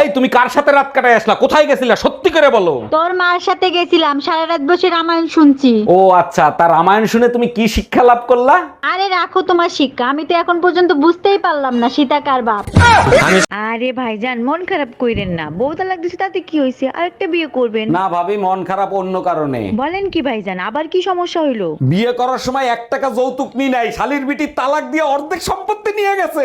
এই তুমি কার সাথে রাত কাটায় আসলা? কোথায় গেছিলা? সত্যি করে বলো। তোর মার সাথে গেছিলাম সারা রাত বসে রামায়ণ শুনছি। ও আচ্ছা তার রামায়ণ শুনে তুমি কি শিক্ষা লাভ করলা? আরে রাখো তোমার শিক্ষা। আমি তো এখন পর্যন্ত বুঝতেই পারলাম না সীতা কার বাপ। আরে ভাইজান মন খারাপ কইরেন না। বউ তালাক দিছে তাতে কি হয়েছে আরেকটা বিয়ে করবেন। না ভাবি মন খারাপ অন্য কারণে। বলেন কি ভাইজান আবার কি সমস্যা হইল? বিয়ে করার সময় এক টাকা যৌতুক নি নাই শালির বিটি তালাক দিয়ে অর্ধেক সম্পত্তি নিয়ে গেছে।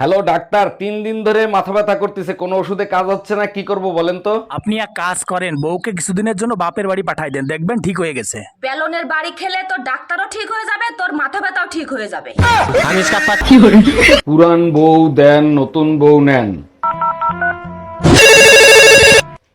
হ্যালো ডাক্তার তিন দিন ধরে মাথা ব্যথা করতেছে কোনো ওষুধে কাজ হচ্ছে না কি করব বলেন তো? আপনি এক কাজ করেন বউকে কিছুদিনের জন্য বাপের বাড়ি পাঠাই দেন দেখবেন ঠিক হয়ে গেছে। বেলনের বাড়ি খেলে তোর ডাক্তারও ঠিক হয়ে যাবে তোর মাথা ব্যথাও ঠিক হয়ে যাবে। পুরান বউ দেন নতুন বউ নেন।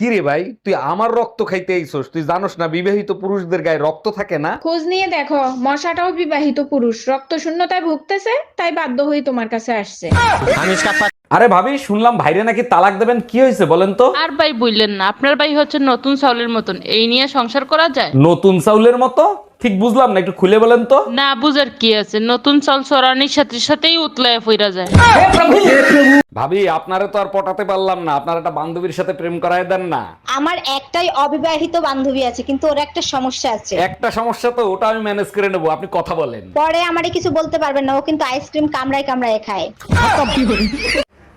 কি রে ভাই তুই আমার রক্ত খাইতে আইছস তুই জানোস না বিবাহিত পুরুষদের গায়ে রক্ত থাকে না? খোঁজ নিয়ে দেখো মশাটাও বিবাহিত পুরুষ রক্ত শূন্যতায় ভুগতেছে তাই বাধ্য হয়ে তোমার কাছে আসছে। আরে ভাবি শুনলাম ভাইরে নাকি তালাক দেবেন কি হয়েছে বলেন তো? আর ভাই বললেন না আপনার ভাই হচ্ছে নতুন চাউলের মতন এই নিয়ে সংসার করা যায়? নতুন চাউলের মতো? ঠিক বুঝলাম না একটু খুলে বলেন তো। না বুঝার কি আছে? নতুন চাল চড়ানির সাথে সাথেই উতলায় ফিরা যায়। ভাবি আপনারে তো আর পটাতে পারলাম না। আপনার একটা বান্ধবীর সাথে প্রেম করায় দেন না। আমার একটাই অবিবাহিত বান্ধবী আছে কিন্তু ওর একটা সমস্যা আছে। একটা সমস্যা তো ওটা আমি ম্যানেজ করে নেব আপনি কথা বলেন। পরে আমারে কিছু বলতে পারবেন না ও কিন্তু আইসক্রিম কামড়ায় কামড়ায় খায়।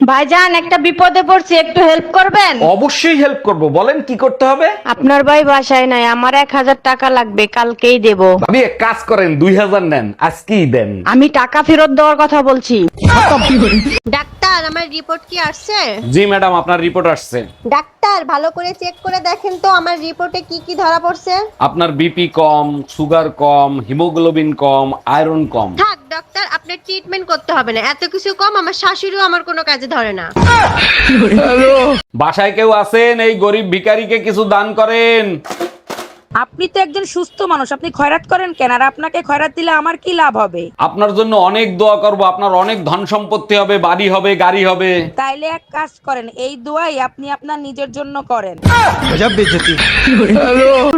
ভাইজান একটা বিপদে পড়ছি একটু হেল্প করবেন? অবশ্যই হেল্প করব। বলেন কি করতে হবে? আপনার ভাই বাসায় নাই আমার এক হাজার টাকা লাগবে কালকেই দেব। আমি এক কাজ করেন দুই হাজার নেন আজকেই দেন। আমি টাকা ফেরত দেওয়ার কথা বলছি। ডাক্তার আমার রিপোর্ট কি আসছে? জি ম্যাডাম আপনার রিপোর্ট আসছে। ডাক্তার ভালো করে চেক করে দেখেন তো আমার রিপোর্টে কি কি ধরা পড়ছে? আপনার বিপি কম সুগার কম হিমোগ্লোবিন কম আয়রন কম। থাক আপনার ট্রিটমেন্ট করতে হবে না। এত কিছু কম আমার শাশুড়িও আমার কোনো কাজে ধরে না। বাসায় কেউ আছেন? এই গরিব ভিকারিকে কিছু দান করেন। আপনি তো একজন সুস্থ মানুষ আপনি খয়রাত করেন কেন? আর আপনাকে খয়রাত দিলে আমার কি লাভ হবে? আপনার জন্য অনেক দোয়া করব আপনার অনেক ধন সম্পত্তি হবে বাড়ি হবে গাড়ি হবে। তাইলে এক কাজ করেন এই দোয়াই আপনি আপনার নিজের জন্য করেন।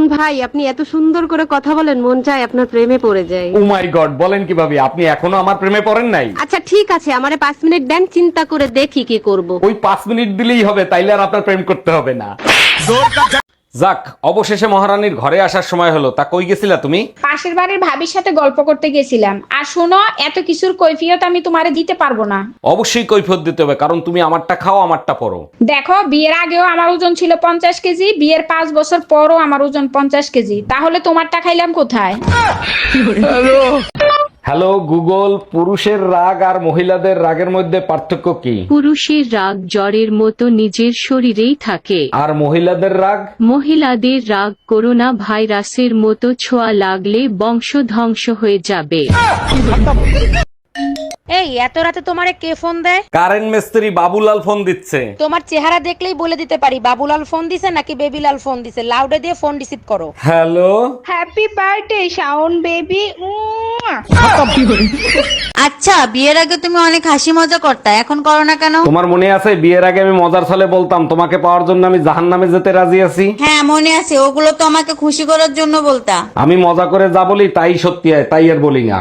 ভাই আপনি এত সুন্দর করে কথা বলেন মন চায় আপনার প্রেমে পড়ে যায় ও মাই গড বলেন কীভাবে আপনি এখনও আমার প্রেমে পড়েন নাই? আচ্ছা ঠিক আছে আমারে পাঁচ মিনিট দেন চিন্তা করে দেখি কি করব। ওই পাঁচ মিনিট দিলেই হবে তাইলে আর আপনার প্রেম করতে হবে না। যাক অবশেষে মহারানীর ঘরে আসার সময় হলো। তা কই গেছিলা তুমি? পাশের বাড়ির ভাবির সাথে গল্প করতে গেছিলাম। আর শোনো এত কিছুর কৈফিয়ত আমি তোমারে দিতে পারব না। অবশ্যই কৈফিয়ত দিতে হবে কারণ তুমি আমারটা খাও আমারটা পরো। দেখো বিয়ের আগেও আমার ওজন ছিল পঞ্চাশ কেজি বিয়ের পাঁচ বছর পরও আমার ওজন পঞ্চাশ কেজি। তাহলে তোমারটা খাইলাম কোথায়? হ্যালো গুগল পুরুষের রাগ আর মহিলাদের রাগের মধ্যে পার্থক্য কি? পুরুষের রাগ জ্বরের মতো নিজের শরীরেই থাকে। আর মহিলাদের রাগ? মহিলাদের রাগ করোনা ভাইরাসের মতো ছোঁয়া লাগলে বংশ ধ্বংস হয়ে যাবে। এই এত রাতে তোমারে কে ফোন দেয়? কারেন্ট মিস্ত্রি বাবুলাল ফোন দিচ্ছে। তোমার চেহারা দেখলেই বলে দিতে পারি বাবুলাল ফোন দিছে নাকি বেবিলাল ফোন দিছে? লাউডে দিয়ে ফোন রিসিভ করো। Hello? Happy birthday Shaon baby আচ্ছা বিয়ের আগে তুমি অনেক হাসি মজা করতা এখন করো না কেন? তোমার মনে আছে বিয়ের আগে আমি মজার ছলে বলতাম তোমাকে পাওয়ার জন্য আমি জাহান নামে যেতে রাজি আছি? হ্যাঁ মনে আছে ওগুলো তো আমাকে খুশি করার জন্য বলতা। আমি মজা করে যা বলি তাই সত্যি হয় তাই আর বলি না।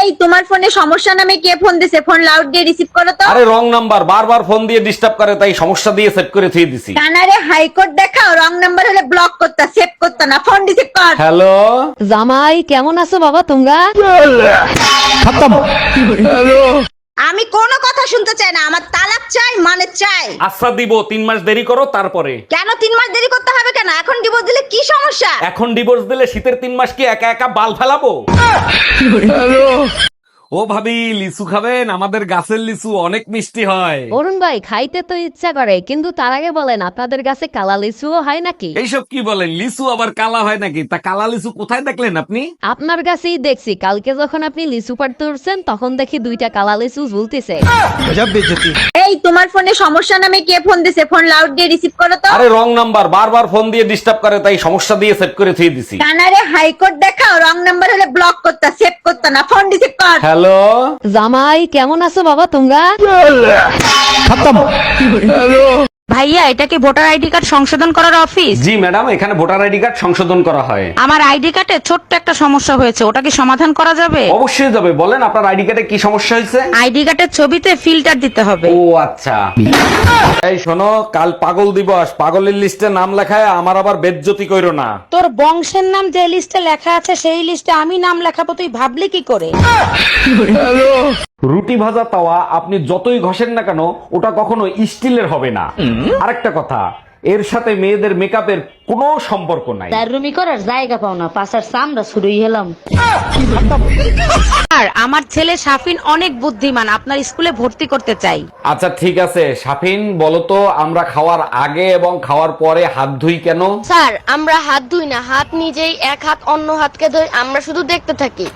এই তোমার ফোনে সমস্যা নামে কে ফোন দিছে? ফোন লাউড দিয়ে রিসিভ করো তো। আরে রং নাম্বার বারবার ফোন দিয়ে ডিস্টার্ব করে তাই সমস্যা দিয়ে সেট করে থুয়ে দিছি। কানারে হাইকোর্ট দেখাও রং নাম্বার হলে ব্লক করতা সেভ করতা না ফোন রিসিভ কর। হ্যালো জামাই কেমন আছো বাবা তোমরা? আমি কোনো কথা শুনতে চাই না আমার তালাক চাই মানে চাই। আচ্ছা দিব তিন মাস দেরি করো তারপরে। কেন তিন মাস দেরি করতে হবে কেন? এখন ডিভোর্স দিলে কি সমস্যা? এখন ডিভোর্স দিলে শীতের তিন মাস কি একা একা বাল ফেলাবো? ও ভাবি লিচু খাবেন? আমাদের গাছের লিচু অনেক মিষ্টি হয়। অরুণ ভাই খাইতে তো ইচ্ছা করে কিন্তু তার আগে বলেন আপনাদের কাছে কালা লিচুও হয় নাকি? এইসব কি বলেন? লিচু আবার কালা হয় নাকি? তা কালা লিচু কোথায় দেখলেন আপনি? আপনার কাছেই দেখছি কালকে যখন আপনি লিচু পাড়তে উঠছেন তখন দেখি দুইটা কালা লিচু ঝুলতেছে। এই তোমার ফোনে সমস্যা নামে কে ফোন দিছে? ফোন লাউড দিয়ে রিসিভ করো তো। আরে রং নাম্বার বারবার ফোন দিয়ে ডিস্টার্ব করে তাই সমস্যা দিয়ে সেট করে থুয়ে দিছি। কানারে হাইকোর্ট দেখাও রং নাম্বার হলে ব্লক করতা সেভ করতা না ফোন রিসিভ কর। হ্যালো জামাই কেমন আছো বাবা তোমরা? ভাইয়া এটা কি ভোটার আইডি কার্ড সংশোধন করার অফিস? জি ম্যাডাম এখানে ভোটার আইডি কার্ড সংশোধন করা হয়। আমার আইডি কার্ডে ছোট্ট একটা সমস্যা হয়েছে ওটা কি সমাধান করা যাবে? অবশ্যই যাবে। বলেন আপনার আইডি কার্ডে কি সমস্যা হয়েছে? আইডি কার্ডের ছবিতে ফিল্টার দিতে হবে। ও আচ্ছা। এই শোনো কাল পাগল দিবস। পাগলের লিস্টে নাম লেখায় আমার আবার বেজ্জতি কইরো না। তোর বংশের নাম যে লিস্টে লেখা আছে সেই লিস্টে আমি নাম লেখাবো তুই ভাবলি কি করে? রুটি ভাজা তাওয়া আপনি যতই ঘষেন না কেন ওটা কখনো স্টিলের হবে না। আরেকটা কথা এর সাথে মেয়েদের মেকআপের কোনো সম্পর্ক নাই। রুমি করার জায়গা পাও না পাশার সামরা শুরুই হলাম আর আমার ছেলে সাফিন অনেক বুদ্ধিমান আপনার স্কুলে ভর্তি করতে চাই। আচ্ছা ঠিক আছে। সাফিন বলো তো আমরা খাওয়ার আগে এবং খাওয়ার পরে হাত ধুই কেন? স্যার আমরা হাত ধুই না হাত নিজেই এক হাত অন্য হাতকে ধুই আমরা শুধু দেখতে থাকি।